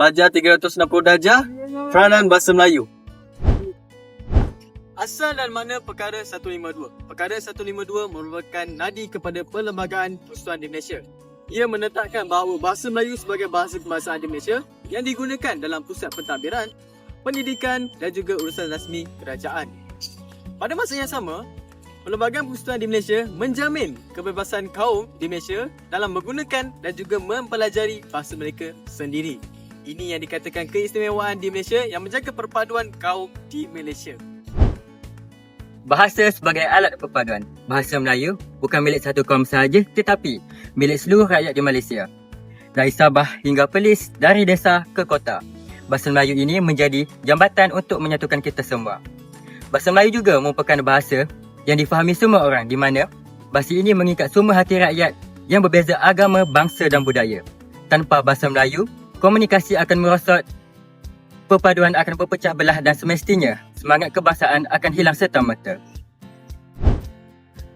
Pelajar 360 darjah, peranan bahasa Melayu. Asal dan mana perkara 152? Perkara 152 merupakan nadi kepada Perlembagaan Persatuan di Malaysia. Ia menetapkan bahawa bahasa Melayu sebagai bahasa kebangsaan di Malaysia yang digunakan dalam pusat pentadbiran, pendidikan dan juga urusan rasmi kerajaan. Pada masa yang sama, Perlembagaan Persatuan di Malaysia menjamin kebebasan kaum di Malaysia dalam menggunakan dan juga mempelajari bahasa mereka sendiri. Ini yang dikatakan keistimewaan di Malaysia yang menjaga perpaduan kaum di Malaysia. Bahasa sebagai alat perpaduan. Bahasa Melayu bukan milik satu kaum sahaja tetapi milik seluruh rakyat di Malaysia. Dari Sabah hingga Perlis, dari desa ke kota. Bahasa Melayu ini menjadi jambatan untuk menyatukan kita semua. Bahasa Melayu juga merupakan bahasa yang difahami semua orang di mana bahasa ini mengikat semua hati rakyat yang berbeza agama, bangsa dan budaya. Tanpa bahasa Melayu, komunikasi akan merosot, perpaduan akan berpecah belah dan semestinya semangat kebangsaan akan hilang serta-merta.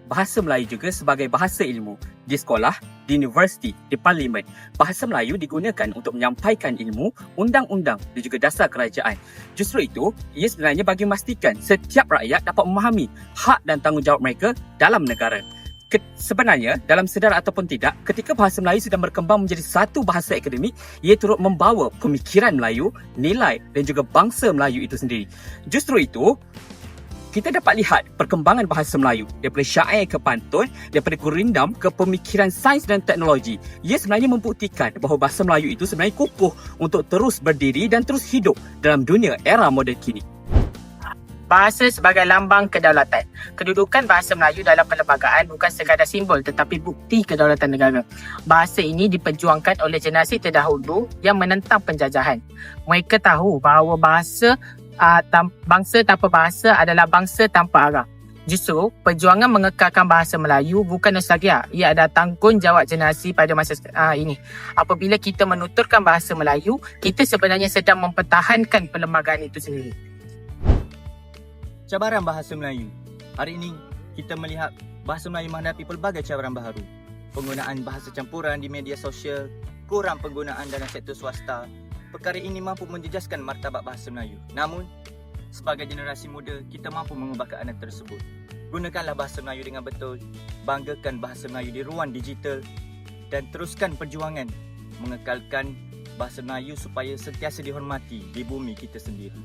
Bahasa Melayu juga sebagai bahasa ilmu di sekolah, di universiti, di parlimen. Bahasa Melayu digunakan untuk menyampaikan ilmu, undang-undang dan juga dasar kerajaan. Justru itu, ia sebenarnya bagi memastikan setiap rakyat dapat memahami hak dan tanggungjawab mereka dalam negara. Ke- sebenarnya, dalam sedar ataupun tidak, ketika bahasa Melayu sedang berkembang menjadi satu bahasa akademik, ia turut membawa pemikiran Melayu, nilai dan juga bangsa Melayu itu sendiri. Justru itu, kita dapat lihat perkembangan bahasa Melayu daripada syair ke pantun, daripada gurindam ke pemikiran sains dan teknologi. Ia sebenarnya membuktikan bahawa bahasa Melayu itu sebenarnya kukuh untuk terus berdiri dan terus hidup dalam dunia era moden kini. Bahasa sebagai lambang kedaulatan. Kedudukan bahasa Melayu dalam perlembagaan bukan sekadar simbol tetapi bukti kedaulatan negara. Bahasa ini diperjuangkan oleh generasi terdahulu yang menentang penjajahan. Mereka tahu bahawa bahasa uh, tam- bangsa tanpa bahasa adalah bangsa tanpa arah. Justru, perjuangan mengekalkan bahasa Melayu bukan nostalgia. Ia adalah tanggungjawab generasi pada masa uh, ini. Apabila kita menuturkan bahasa Melayu, kita sebenarnya sedang mempertahankan perlembagaan itu sendiri. Cabaran bahasa Melayu. Hari ini kita melihat bahasa Melayu menghadapi pelbagai cabaran baharu. Penggunaan bahasa campuran di media sosial, kurang penggunaan dalam sektor swasta. Perkara ini mampu menjejaskan martabat bahasa Melayu. Namun, sebagai generasi muda, kita mampu mengubah keadaan tersebut. Gunakanlah bahasa Melayu dengan betul, banggakan bahasa Melayu di ruang digital dan teruskan perjuangan mengekalkan bahasa Melayu supaya sentiasa dihormati di bumi kita sendiri.